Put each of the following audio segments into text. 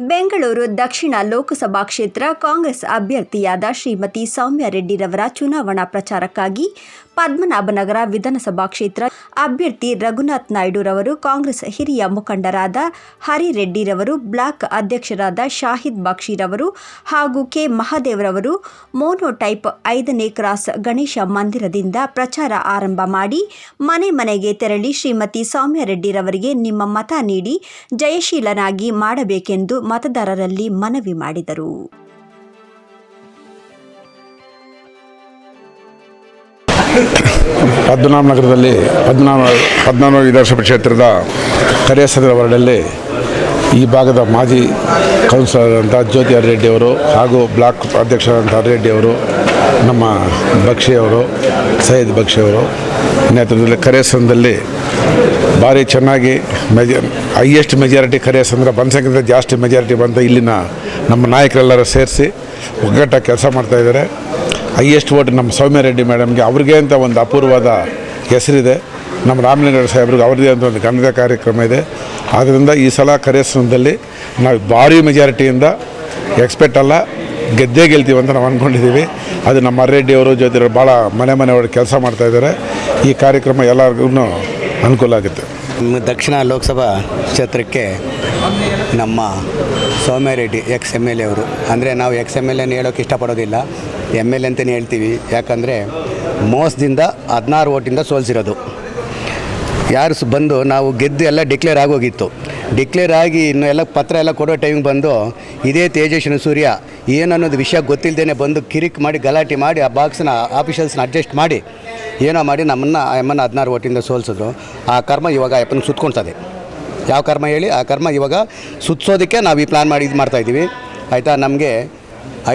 ಬೆಂಗಳೂರು ದಕ್ಷಿಣ ಲೋಕಸಭಾ ಕ್ಷೇತ್ರ ಕಾಂಗ್ರೆಸ್ ಅಭ್ಯರ್ಥಿಯಾದ ಶ್ರೀಮತಿ ಸೌಮ್ಯ ರೆಡ್ಡಿರವರ ಚುನಾವಣಾ ಪ್ರಚಾರಕ್ಕಾಗಿ ಪದ್ಮನಾಭನಗರ ವಿಧಾನಸಭಾ ಕ್ಷೇತ್ರ ಅಭ್ಯರ್ಥಿ ರಘುನಾಥ್ ನಾಯ್ಡುರವರು ಕಾಂಗ್ರೆಸ್ ಹಿರಿಯ ಮುಖಂಡರಾದ ಹರಿರೆಡ್ಡಿರವರು ಬ್ಲಾಕ್ ಅಧ್ಯಕ್ಷರಾದ ಶಾಹಿದ್ ಬಕ್ಷಿರವರು ಹಾಗೂ ಕೆ ಮಹಾದೇವರವರು ಮೋನೋಟೈಪ್ ಐದನೇ ಕ್ರಾಸ್ ಗಣೇಶ ಮಂದಿರದಿಂದ ಪ್ರಚಾರ ಆರಂಭ ಮಾಡಿ ಮನೆ ಮನೆಗೆ ತೆರಳಿ ಶ್ರೀಮತಿ ಸೌಮ್ಯ ರೆಡ್ಡಿರವರಿಗೆ ನಿಮ್ಮ ಮತ ನೀಡಿ ಜಯಶೀಲನಾಗಿ ಮಾಡಬೇಕೆಂದು ಮತದಾರರಲ್ಲಿ ಮನವಿ ಮಾಡಿದರು. ಪದ್ಮನಾಭ ನಗರದಲ್ಲಿ ಪದ್ಮನಾಭ ಪದ್ಮನಾಭ ವಿಧಾನಸಭಾ ಕ್ಷೇತ್ರದ ಕರಿಯಸಂದ್ರ ವಾರ್ಡಲ್ಲಿ ಈ ಭಾಗದ ಮಾಜಿ ಕೌನ್ಸಿಲರ್ ಅಂತ ಜ್ಯೋತಿ ಅವರು ಹಾಗೂ ಬ್ಲಾಕ್ ಅಧ್ಯಕ್ಷರಾದಂಥ ಅವರು, ನಮ್ಮ ಬಕ್ಷಿ ಅವರು, ಸೈಯದ್ ಬಕ್ಷಿ ಅವರು ನೇತೃತ್ವದಲ್ಲಿ ಕರಿಯಸಂದ್ರದಲ್ಲಿ ಭಾರಿ ಚೆನ್ನಾಗಿ ಮೆಜ ಹೈಯೆಸ್ಟ್ ಮೆಜಾರಿಟಿ ಕರೇಸಂದ್ರ ಬನ್ಸಕ್ಕಿಂತ ಜಾಸ್ತಿ ಮೆಜಾರಿಟಿ ಬಂದ ಇಲ್ಲಿನ ನಮ್ಮ ನಾಯಕರೆಲ್ಲರೂ ಸೇರಿಸಿ ಒಗ್ಗಟ್ಟಾಗಿ ಕೆಲಸ ಮಾಡ್ತಾಯಿದ್ದಾರೆ ಹೈಯೆಸ್ಟ್ ಓಟ್ ನಮ್ಮ ಸೌಮ್ಯ ರೆಡ್ಡಿ ಮೇಡಮ್ಗೆ ಅವ್ರಿಗೆ ಅಂತ ಒಂದು ಅಪೂರ್ವದ ಹೆಸರಿದೆ. ನಮ್ಮ ರಾಮಲಿಂಗರ ಸಾಹೇಬ್ರಿಗೆ ಅವ್ರದ್ದೇ ಅಂತ ಒಂದು ಗಣದ ಕಾರ್ಯಕ್ರಮ ಇದೆ. ಆದ್ದರಿಂದ ಈ ಸಲ ಕರೆಸ್ನಲ್ಲಿ ನಾವು ಭಾರಿ ಮೆಜಾರಿಟಿಯಿಂದ ಎಕ್ಸ್ಪೆಕ್ಟ್ ಅಲ್ಲ, ಗೆದ್ದೇ ಗೆಲ್ತೀವಿ ಅಂತ ನಾವು ಅಂದ್ಕೊಂಡಿದ್ದೀವಿ ಅದು ನಮ್ಮ ಅವರು ಜೊತೆ ಭಾಳ ಮನೆ ಮನೆಯವರು ಕೆಲಸ ಮಾಡ್ತಾಯಿದ್ದಾರೆ ಈ ಕಾರ್ಯಕ್ರಮ ಎಲ್ಲರಿಗೂ ಅನುಕೂಲ ಆಗುತ್ತೆ. ದಕ್ಷಿಣ ಲೋಕಸಭಾ ಕ್ಷೇತ್ರಕ್ಕೆ ನಮ್ಮ Soumya Reddy ex M L A ಅವರು. ಅಂದರೆ ನಾವು ಎಕ್ಸ್ ಎಂ ಎಲ್ ಎನ ಹೇಳೋಕೆ ಇಷ್ಟಪಡೋದಿಲ್ಲ. ಎಂ ಎಲ್ ಎ ಅಂತಲೇ ಹೇಳ್ತೀವಿ. ಯಾಕಂದರೆ ಮೋಸದಿಂದ ಹದಿನಾರು ಓಟಿಂದ ಸೋಲ್ಸಿರೋದು. ಯಾರು ಬಂದು ನಾವು ಗೆದ್ದು ಎಲ್ಲ ಡಿಕ್ಲೇರ್ ಆಗೋಗಿತ್ತು. ಡಿಕ್ಲೇರ್ ಆಗಿ ಇನ್ನು ಎಲ್ಲ ಪತ್ರ ಎಲ್ಲ ಕೊಡೋ ಟೈಮಿಗೆ ಬಂದು ಇದೇ ತೇಜಸ್ವಿನ ಸೂರ್ಯ ಏನನ್ನೋದು ವಿಷಯ ಗೊತ್ತಿಲ್ಲದೇ ಬಂದು ಕಿರಿಕ್ ಮಾಡಿ ಗಲಾಟೆ ಮಾಡಿ ಆ ಬಾಕ್ಸ್ನ ಆಫೀಷಿಯಲ್ಸ್ನ ಅಡ್ಜಸ್ಟ್ ಮಾಡಿ ಏನೋ ಮಾಡಿ ನಮ್ಮನ್ನು ಆ ಅಮ್ಮನ ಹದಿನಾರು ಓಟಿಂದ ಸೋಲಿಸಿದ್ರು. ಆ ಕರ್ಮ ಇವಾಗ ಅಪ್ಪನ ಸುತ್ಕೊಳ್ತದೆ ಯಾವ ಕರ್ಮ ಹೇಳಿ? ಆ ಕರ್ಮ ಇವಾಗ ಸುತ್ತಿಸೋದಕ್ಕೆ ನಾವು ಈ ಪ್ಲ್ಯಾನ್ ಮಾಡಿ ಇದು ಮಾಡ್ತಾಯಿದ್ದೀವಿ ಆಯಿತಾ? ನಮಗೆ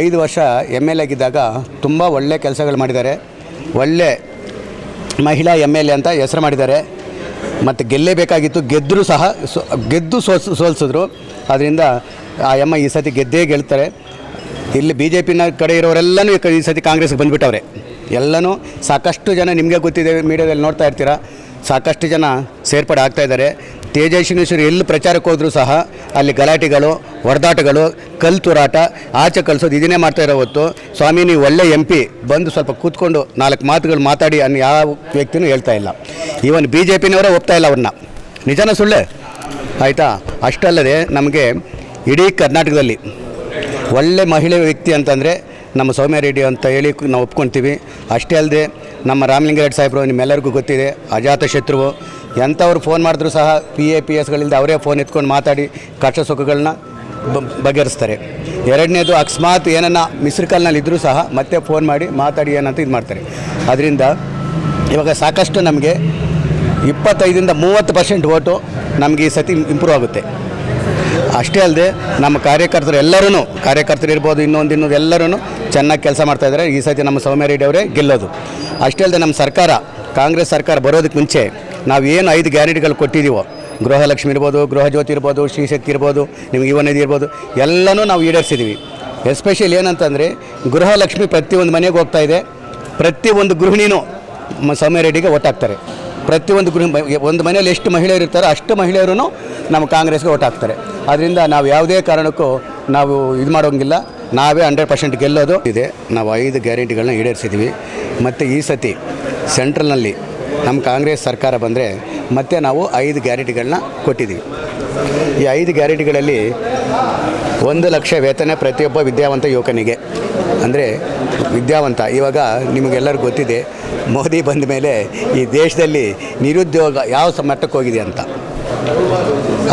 ಐದು ವರ್ಷ ಎಂ ಎಲ್ ಆಗಿದ್ದಾಗ ತುಂಬ ಒಳ್ಳೆ ಕೆಲಸಗಳು ಮಾಡಿದ್ದಾರೆ. ಒಳ್ಳೆ ಮಹಿಳಾ ಎಂ ಎಲ್ ಎ ಅಂತ ಹೆಸರು ಮಾಡಿದ್ದಾರೆ. ಮತ್ತು ಗೆಲ್ಲೇಬೇಕಾಗಿತ್ತು ಗೆದ್ದರೂ ಸಹ ಗೆದ್ದು ಸೋಲ್ಸ್, ಸೋಲ್ಸಿದ್ರು. ಅದರಿಂದ ಆ ಎಮ್ಮ ಈ ಸತಿ ಗೆದ್ದೇ ಗೆಲ್ತಾರೆ. ಇಲ್ಲಿ ಬಿ ಜೆ ಪಿನ ಕಡೆ ಇರೋರೆಲ್ಲನೂ ಈ ಸತಿ ಕಾಂಗ್ರೆಸ್ಗೆ ಬಂದುಬಿಟ್ಟವ್ರೆ. ಎಲ್ಲನೂ ಸಾಕಷ್ಟು ಜನ ನಿಮಗೆ ಗೊತ್ತಿದೆ ಮೀಡಿಯಾದಲ್ಲಿ ನೋಡ್ತಾ ಇರ್ತೀರ. ಸಾಕಷ್ಟು ಜನ ಸೇರ್ಪಡೆ ಆಗ್ತಾ ಇದ್ದಾರೆ. ತೇಜಸ್ವಿನೇಶ್ವರಿ ಎಲ್ಲಿ ಪ್ರಚಾರಕ್ಕೆ ಹೋದರೂ ಸಹ ಅಲ್ಲಿ ಗಲಾಟೆಗಳು ಹೊಡೆದಾಟಗಳು ಕಲ್ಲು ತೂರಾಟ, ಆಚೆ ಕಳಿಸೋದು ಇದನ್ನೇ ಮಾಡ್ತಾ ಇರೋ ಹೊತ್ತು. ಸ್ವಾಮಿ, ನೀವು ಒಳ್ಳೆ ಎಂ ಪಿ, ಬಂದು ಸ್ವಲ್ಪ ಕೂತ್ಕೊಂಡು ನಾಲ್ಕು ಮಾತುಗಳು ಮಾತಾಡಿ ಅನ್ನ ಯಾವ ವ್ಯಕ್ತಿನೂ ಹೇಳ್ತಾ ಇಲ್ಲ. ಈವನ್ ಬಿ ಜೆ ಪಿನವರೇ ಒಪ್ತಾ ಇಲ್ಲ ಅವ್ರನ್ನ. ನಿಜನ ಸುಳ್ಳೆ? ಆಯಿತಾ? ಅಷ್ಟಲ್ಲದೆ ನಮಗೆ ಇಡೀ ಕರ್ನಾಟಕದಲ್ಲಿ ಒಳ್ಳೆ ಮಹಿಳೆ ವ್ಯಕ್ತಿ ಅಂತಂದರೆ ನಮ್ಮ ಸೌಮ್ಯ ರೆಡ್ಡಿ ಅಂತ ಹೇಳಿ ನಾವು ಒಪ್ಕೊಳ್ತೀವಿ ಅಷ್ಟೇ ಅಲ್ಲದೆ ನಮ್ಮ ರಾಮಲಿಂಗಾರೆಡ್ಡಿ ಸಾಹೇಬರು ನಿಮ್ಮೆಲ್ಲರಿಗೂ ಗೊತ್ತಿದೆ, ಅಜಾತ ಶತ್ರುವು. ಎಂಥವ್ರು ಫೋನ್ ಮಾಡಿದ್ರು ಸಹ ಪಿ ಎ ಪಿ ಎಸ್ಗಳಿಂದ ಅವರೇ ಫೋನ್ ಎತ್ಕೊಂಡು ಮಾತಾಡಿ ಕಷ್ಟ ಸುಖಗಳನ್ನ ಬಗೆಹರಿಸ್ತಾರೆ. ಎರಡನೇದು ಅಕಸ್ಮಾತ್ ಏನನ್ನ ಮಿಸ್ರ್ ಕಾಲ್ನಲ್ಲಿ ಇದ್ದರೂ ಸಹ ಮತ್ತೆ ಫೋನ್ ಮಾಡಿ ಮಾತಾಡಿ ಏನಂತ ಇದು ಮಾಡ್ತಾರೆ. ಅದರಿಂದ ಇವಾಗ ಸಾಕಷ್ಟು ನಮಗೆ ಇಪ್ಪತ್ತೈದರಿಂದ ಮೂವತ್ತು ಪರ್ಸೆಂಟ್ ಓಟು ನಮಗೆ ಈ ಸತಿ ಇಂಪ್ರೂವ್ ಆಗುತ್ತೆ. ಅಷ್ಟೇ ಅಲ್ಲದೆ ನಮ್ಮ ಕಾರ್ಯಕರ್ತರು ಎಲ್ಲರೂ ಕಾರ್ಯಕರ್ತರು ಇರ್ಬೋದು, ಇನ್ನೊಂದು ಇನ್ನೊಂದು ಎಲ್ಲರೂ ಚೆನ್ನಾಗಿ ಕೆಲಸ ಮಾಡ್ತಾ ಇದ್ದಾರೆ. ಈ ಸತಿ ನಮ್ಮ ಸೌಮ್ಯ ರೆಡ್ಡಿ ಅವರೇ ಗೆಲ್ಲೋದು. ಅಷ್ಟೇ ಅಲ್ಲದೆ ನಮ್ಮ ಸರ್ಕಾರ, ಕಾಂಗ್ರೆಸ್ ಸರ್ಕಾರ ಬರೋದಕ್ಕೆ ಮುಂಚೆ ನಾವು ಏನು ಐದು ಗ್ಯಾರಂಟಿಗಳು ಕೊಟ್ಟಿದ್ದೀವೋ, ಗೃಹಲಕ್ಷ್ಮಿ ಇರ್ಬೋದು ಗೃಹ ಜ್ಯೋತಿ ಇರ್ಬೋದು, ಶ್ರೀಶಕ್ತಿ ಇರ್ಬೋದು, ನಿಮ್ಗೆ ಯುವನಿಧಿ ಇರ್ಬೋದು, ಎಲ್ಲನೂ ನಾವು ಈಡೇರಿಸಿದ್ದೀವಿ. ಎಸ್ಪೆಷಲಿ ಏನಂತಂದರೆ ಗೃಹಲಕ್ಷ್ಮಿ ಪ್ರತಿಯೊಂದು ಮನೆಗೆ ಹೋಗ್ತಾ ಇದೆ. ಪ್ರತಿಯೊಂದು ಗೃಹಿಣಿನೂ ಸೌಮ್ಯ ರೆಡ್ಡಿಗೆ ಒಟ್ಟಾಗ್ತಾರೆ ಪ್ರತಿಯೊಂದು ಗೃಹ, ಒಂದು ಮನೆಯಲ್ಲಿ ಎಷ್ಟು ಮಹಿಳೆಯರು ಇರ್ತಾರೋ ಅಷ್ಟು ಮಹಿಳೆಯರು ನಮ್ಮ ಕಾಂಗ್ರೆಸ್ಗೆ ಒಟ್ಟಾಗ್ತಾರೆ ಅದರಿಂದ ನಾವು ಯಾವುದೇ ಕಾರಣಕ್ಕೂ ನಾವು ಇದು ಮಾಡೋಂಗಿಲ್ಲ. ನಾವೇ ಹಂಡ್ರೆಡ್ ಪರ್ಸೆಂಟ್ ಗೆಲ್ಲೋದು. ಇದೆ. ನಾವು ಐದು ಗ್ಯಾರಂಟಿಗಳನ್ನ ಈಡೇರಿಸಿದ್ದೀವಿ. ಮತ್ತು ಈ ಸತಿ ಸೆಂಟ್ರಲ್ನಲ್ಲಿ ನಮ್ಮ ಕಾಂಗ್ರೆಸ್ ಸರ್ಕಾರ ಬಂದರೆ ಮತ್ತೆ ನಾವು ಐದು ಗ್ಯಾರಂಟಿಗಳನ್ನ ಕೊಟ್ಟಿದ್ದೀವಿ. ಈ ಐದು ಗ್ಯಾರಂಟಿಗಳಲ್ಲಿ ಒಂದು ಲಕ್ಷ ವೇತನ ಪ್ರತಿಯೊಬ್ಬ ವಿದ್ಯಾವಂತ ಯುವಕನಿಗೆ. ಅಂದರೆ ವಿದ್ಯಾವಂತ, ಇವಾಗ ನಿಮಗೆಲ್ಲರಿಗೂ ಗೊತ್ತಿದೆ, ಮೋದಿ ಬಂದ ಮೇಲೆ ಈ ದೇಶದಲ್ಲಿ ನಿರುದ್ಯೋಗ ಯಾವ ಮಟ್ಟಕ್ಕೆ ಹೋಗಿದೆ ಅಂತ.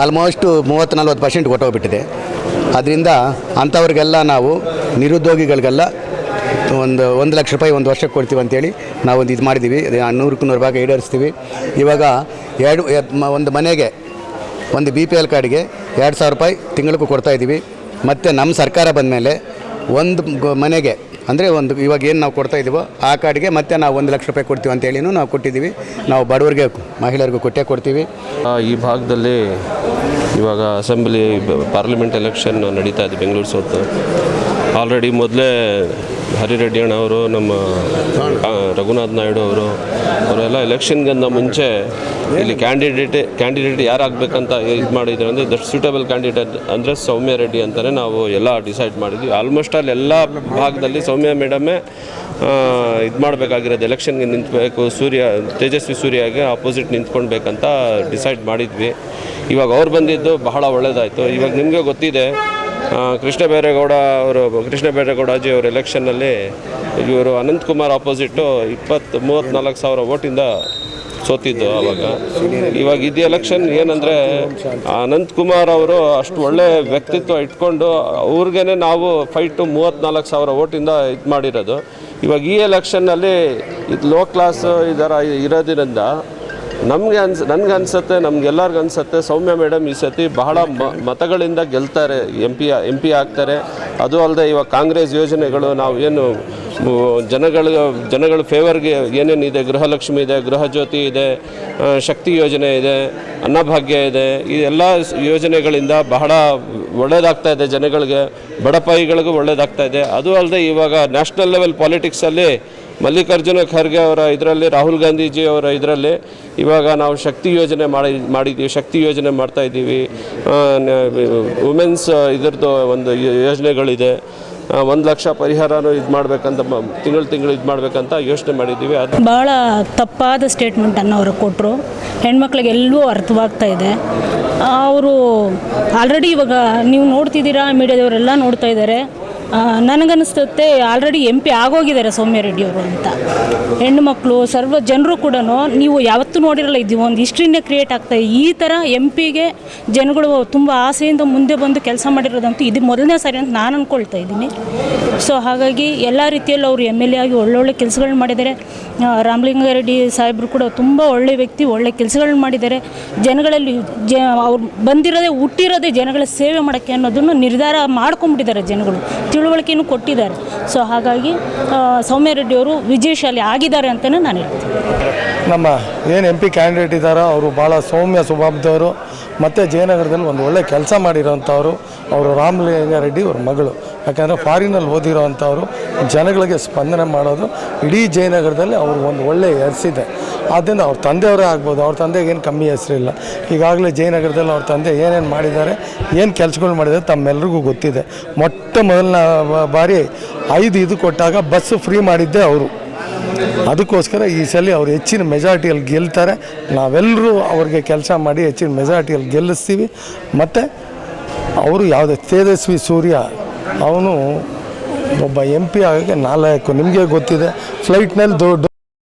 ಆಲ್ಮೋಸ್ಟು ಮೂವತ್ತು ನಲ್ವತ್ತು ಪರ್ಸೆಂಟ್ ಕೊಟ್ಟೋಗ್ಬಿಟ್ಟಿದೆ. ಅದರಿಂದ ಅಂಥವ್ರಿಗೆಲ್ಲ ನಾವು ನಿರುದ್ಯೋಗಿಗಳಿಗೆಲ್ಲ ಒಂದು ಒಂದು ಲಕ್ಷ ರೂಪಾಯಿ ಒಂದು ವರ್ಷಕ್ಕೆ ಕೊಡ್ತೀವಿ ಅಂತೇಳಿ ನಾವು ಒಂದು ಇದು ಮಾಡಿದ್ದೀವಿ. ನೂರಕ್ಕೂ ನೂರು ಭಾಗ ಈಡೇರಿಸ್ತೀವಿ. ಇವಾಗ ಎರಡು ಒಂದು ಮನೆಗೆ ಒಂದು ಬಿ ಪಿ ಎಲ್ ಕಾರ್ಡಿಗೆ ಎರಡು ಸಾವಿರ ರೂಪಾಯಿ ತಿಂಗಳಿಗೂ ಕೊಡ್ತಾಯಿದ್ದೀವಿ ಮತ್ತು ನಮ್ಮ ಸರ್ಕಾರ ಬಂದ ಮೇಲೆ ಒಂದು ಮನೆಗೆ ಅಂದರೆ ಒಂದು ಇವಾಗ ಏನು ನಾವು ಕೊಡ್ತಾ ಇದ್ದೀವೋ ಆ ಕಾರ್ಡ್ಗೆ ಮತ್ತೆ ನಾವು ಒಂದು ಲಕ್ಷ ರೂಪಾಯಿ ಕೊಡ್ತೀವಿ ಅಂತೇಳಿನೂ ನಾವು ಕೊಟ್ಟಿದ್ದೀವಿ. ನಾವು ಬಡವರಿಗೆ ಮಹಿಳೆಯರಿಗೂ ಕೊಟ್ಟೇ ಕೊಡ್ತೀವಿ. ಈ ಭಾಗದಲ್ಲಿ ಇವಾಗ ಅಸೆಂಬ್ಲಿ ಪಾರ್ಲಿಮೆಂಟ್ ಎಲೆಕ್ಷನ್ ನಡೀತಾ ಇದೆ ಬೆಂಗಳೂರು ಸೌತ್. ಆಲ್ರೆಡಿ ಮೊದಲೇ ಹರಿರೆಡ್ಡಿ ಅಣ್ಣ ಅವರು, ನಮ್ಮ ರಘುನಾಥ್ ನಾಯ್ಡು ಅವರು, ಅವರೆಲ್ಲ ಎಲೆಕ್ಷನ್ಗಿಂತ ಮುಂಚೆ ಇಲ್ಲಿ ಕ್ಯಾಂಡಿಡೇಟ್ ಕ್ಯಾಂಡಿಡೇಟ್ ಯಾರಾಗಬೇಕಂತ ಇದು ಮಾಡಿದ್ರು ಅಂದರೆ ದಟ್ ಸೂಟಬಲ್ ಕ್ಯಾಂಡಿಡೇಟ್ ಅಂದರೆ ಸೌಮ್ಯ ರೆಡ್ಡಿ ಅಂತಲೇ ನಾವು ಎಲ್ಲ ಡಿಸೈಡ್ ಮಾಡಿದ್ವಿ. ಆಲ್ಮೋಸ್ಟ್ ಅಲ್ಲಿ ಎಲ್ಲ ಭಾಗದಲ್ಲಿ ಸೌಮ್ಯ ಮೇಡಮೇ ಇದು ಮಾಡಬೇಕಾಗಿರೋದು. ಎಲೆಕ್ಷನ್ಗೆ ನಿಂತಬೇಕು, ಸೂರ್ಯ, ತೇಜಸ್ವಿ ಸೂರ್ಯಗೆ ಆಪೋಸಿಟ್ ನಿಂತ್ಕೊಳ್ಬೇಕಂತ ಡಿಸೈಡ್ ಮಾಡಿದ್ವಿ. ಇವಾಗ ಅವ್ರು ಬಂದಿದ್ದು ಬಹಳ ಒಳ್ಳೆಯದಾಯಿತು ಇವಾಗ ನಿಮಗೆ ಗೊತ್ತಿದೆ ಕೃಷ್ಣ ಬೈರೇಗೌಡ ಅವರು, ಕೃಷ್ಣ ಬೈರೇಗೌಡಜಿ ಅವರು ಎಲೆಕ್ಷನ್ನಲ್ಲಿ ಇವರು ಅನಂತಕುಮಾರ್ ಆಪೋಸಿಟ್ಟು ಇಪ್ಪತ್ತು ಮೂವತ್ತ್ನಾಲ್ಕು ಸಾವಿರ ಓಟಿಂದ ಸೋತಿದ್ದು ಆವಾಗ. ಇವಾಗ ಇದು ಎಲೆಕ್ಷನ್ ಏನಂದರೆ ಅನಂತಕುಮಾರ್ ಅವರು ಅಷ್ಟು ಒಳ್ಳೆ ವ್ಯಕ್ತಿತ್ವ ಇಟ್ಕೊಂಡು ಅವ್ರಿಗೇ ನಾವು ಫೈಟು ಮೂವತ್ತ್ನಾಲ್ಕು ಸಾವಿರ ಓಟಿಂದ ಇದು ಮಾಡಿರೋದು. ಇವಾಗ ಈ ಎಲೆಕ್ಷನ್ನಲ್ಲಿ ಇದು ಲೋ ಕ್ಲಾಸ್ ಇದರ ಇರೋದ್ರಿಂದ ನಮಗೆ ಅನ್ಸ್, ನನಗೆ ಅನ್ಸುತ್ತೆ ನಮ್ಗೆಲ್ಲರಿಗೂ ಅನ್ಸುತ್ತೆ. ಸೌಮ್ಯ ಮೇಡಮ್ ಈ ಸತಿ ಬಹಳ ಮ, ಮತಗಳಿಂದ ಗೆಲ್ತಾರೆ, ಎಂ ಪಿ ಎಂ ಪಿ ಆಗ್ತಾರೆ. ಅದು ಅಲ್ಲದೆ ಇವಾಗ ಕಾಂಗ್ರೆಸ್ ಯೋಜನೆಗಳು ನಾವು ಏನು ಜನಗಳ ಜನಗಳ ಫೇವರ್ಗೆ ಏನೇನಿದೆ ಗೃಹಲಕ್ಷ್ಮಿ ಇದೆ ಗೃಹ ಜ್ಯೋತಿ ಇದೆ ಶಕ್ತಿ ಯೋಜನೆ ಇದೆ, ಅನ್ನಭಾಗ್ಯ ಇದೆ. ಈ ಎಲ್ಲ ಯೋಜನೆಗಳಿಂದ ಬಹಳ ಒಳ್ಳೆಯದಾಗ್ತಾ ಇದೆ ಜನಗಳಿಗೆ. ಬಡಪಾಯಿಗಳಿಗೂ ಒಳ್ಳೆಯದಾಗ್ತಾ ಇದೆ. ಅದು ಅಲ್ಲದೆ ಇವಾಗ ನ್ಯಾಷನಲ್ ಲೆವೆಲ್ ಪಾಲಿಟಿಕ್ಸಲ್ಲಿ ಮಲ್ಲಿಕಾರ್ಜುನ ಖರ್ಗೆ ಅವರ ಇದರಲ್ಲಿ, ರಾಹುಲ್ ಗಾಂಧೀಜಿ ಅವರ ಇದರಲ್ಲಿ ಇವಾಗ ನಾವು ಶಕ್ತಿ ಯೋಜನೆ ಮಾಡಿ, ಮಾಡಿದ್ದೀವಿ, ಶಕ್ತಿ ಯೋಜನೆ ಮಾಡ್ತಾ ಇದ್ದೀವಿ. ವುಮೆನ್ಸ್ ಇದ್ರದ್ದು ಒಂದು ಯೋಜನೆಗಳಿದೆ. ಒಂದು ಲಕ್ಷ ಪರಿಹಾರನೂ ಇದು ಮಾಡಬೇಕಂತ ತಿಂಗಳು ತಿಂಗಳು ಇದು ಮಾಡಬೇಕಂತ ಯೋಚನೆ ಮಾಡಿದ್ದೀವಿ. ಅದು ಭಾಳ ತಪ್ಪಾದ ಸ್ಟೇಟ್ಮೆಂಟನ್ನು ಅವರು ಕೊಟ್ಟರು ಹೆಣ್ಮಕ್ಳಿಗೆಲ್ಲೂ ಅರ್ಥವಾಗ್ತಾ ಇದೆ. ಅವರು ಆಲ್ರೆಡಿ ಇವಾಗ ನೀವು ನೋಡ್ತಿದ್ದೀರಾ ಮೀಡಿಯಾದವರೆಲ್ಲ ನೋಡ್ತಾ ಇದ್ದಾರೆ ನನಗನ್ನಿಸುತ್ತೆ ಆಲ್ರೆಡಿ ಎಂ ಪಿ ಆಗೋಗಿದ್ದಾರೆ ಸೌಮ್ಯ ರೆಡ್ಡಿ ಅವರು ಅಂತ. ಹೆಣ್ಣು ಮಕ್ಕಳು ಸರ್ವ ಜನರು ಕೂಡ ನೀವು ಯಾವತ್ತೂ ನೋಡಿರಲ್ಲ ಇದು ಒಂದು ಹಿಸ್ಟ್ರಿನೇ ಕ್ರಿಯೇಟ್ ಆಗ್ತಾ ಈ ಥರ ಎಂ ಪಿಗೆ ಜನಗಳು ತುಂಬ ಆಸೆಯಿಂದ ಮುಂದೆ ಬಂದು ಕೆಲಸ ಮಾಡಿರೋದಂತೂ ಇದು ಮೊದಲನೇ ಸಾರಿ ಅಂತ ನಾನು ಅಂದ್ಕೊಳ್ತಾ ಇದ್ದೀನಿ. ಸೊ ಹಾಗಾಗಿ ಎಲ್ಲ ರೀತಿಯಲ್ಲೂ ಅವರು ಎಂ ಎಲ್ ಎ ಆಗಿ ಒಳ್ಳೊಳ್ಳೆ ಕೆಲಸಗಳನ್ನ ಮಾಡಿದ್ದಾರೆ. ರಾಮಲಿಂಗಾರೆಡ್ಡಿ ಸಾಹೇಬರು ಕೂಡ ತುಂಬ ಒಳ್ಳೆ ವ್ಯಕ್ತಿ, ಒಳ್ಳೆ ಕೆಲಸಗಳನ್ನ ಮಾಡಿದ್ದಾರೆ. ಜನಗಳಲ್ಲಿ ಜ, ಅವ್ರು ಬಂದಿರೋದೇ, ಹುಟ್ಟಿರೋದೇ ಜನಗಳ ಸೇವೆ ಮಾಡೋಕ್ಕೆ ಅನ್ನೋದನ್ನು ನಿರ್ಧಾರ ಮಾಡ್ಕೊಂಬಿಟ್ಟಿದ್ದಾರೆ ಜನಗಳು. ತಿಳುವಳಿಕೆಯನ್ನು ಕೊಟ್ಟಿದ್ದಾರೆ. ಸೊ ಹಾಗಾಗಿ ಸೌಮ್ಯ ರೆಡ್ಡಿ ಅವರು ವಿಜಯಶಾಲಿ ಆಗಿದ್ದಾರೆ ಅಂತಲೇ ನಾನು ಹೇಳ್ತೀನಿ. ನಮ್ಮ ಏನು ಎಂ ಪಿ ಕ್ಯಾಂಡಿಡೇಟ್ ಇದ್ದಾರೋ ಅವರು ಭಾಳ ಸೌಮ್ಯ ಸ್ವಭಾವದವರು, ಮತ್ತು ಜಯನಗರದಲ್ಲಿ ಒಂದು ಒಳ್ಳೆ ಕೆಲಸ ಮಾಡಿರೋಂಥವ್ರು, ಅವರು ರಾಮಲಿಂಗಾರೆಡ್ಡಿ ಅವ್ರ ಮಗಳು. ಯಾಕಂದರೆ ಫಾರಿನಲ್ಲಿ ಓದಿರೋ ಅಂಥವ್ರು ಜನಗಳಿಗೆ ಸ್ಪಂದನೆ ಮಾಡೋದು ಇಡೀ ಜಯನಗರದಲ್ಲಿ ಅವರು ಒಂದು ಒಳ್ಳೆ ಹೆಸರಿದೆ. ಆದ್ದರಿಂದ ಅವ್ರ ತಂದೆಯವರೇ ಆಗ್ಬೋದು, ಅವ್ರ ತಂದೆಗೆ ಏನು ಕಮ್ಮಿ ಹೆಸರಿಲ್ಲ. ಈಗಾಗಲೇ ಜಯನಗರದಲ್ಲಿ ಅವ್ರ ತಂದೆ ಏನೇನು ಮಾಡಿದ್ದಾರೆ, ಏನು ಕೆಲಸಗಳು ಮಾಡಿದ್ದಾರೆ ತಮ್ಮೆಲ್ರಿಗೂ ಗೊತ್ತಿದೆ. ಮೊಟ್ಟ ಮೊದಲನ ಬಾರಿ ಐದು ಇದು ಕೊಟ್ಟಾಗ ಬಸ್ಸು ಫ್ರೀ ಮಾಡಿದ್ದೇ ಅವರು. ಅದಕ್ಕೋಸ್ಕರ ಈ ಸಲ ಅವ್ರು ಹೆಚ್ಚಿನ ಮೆಜಾರಿಟಿಯಲ್ಲಿ ಗೆಲ್ತಾರೆ. ನಾವೆಲ್ಲರೂ ಅವ್ರಿಗೆ ಕೆಲಸ ಮಾಡಿ ಹೆಚ್ಚಿನ ಮೆಜಾರಿಟಿಯಲ್ಲಿ ಗೆಲ್ಲಿಸ್ತೀವಿ. ಮತ್ತು, ಅವರು ಯಾವುದೇ ತೇಜಸ್ವಿ ಸೂರ್ಯ ಅವನು ಒಬ್ಬ ಎಂ ಪಿ ಆಗೋಕ್ಕೆ ನಾಲ್ಕು ನಿಮಗೆ ಗೊತ್ತಿದೆ. ಫ್ಲೈಟ್ನಲ್ಲಿ ದೊಡ್ಡ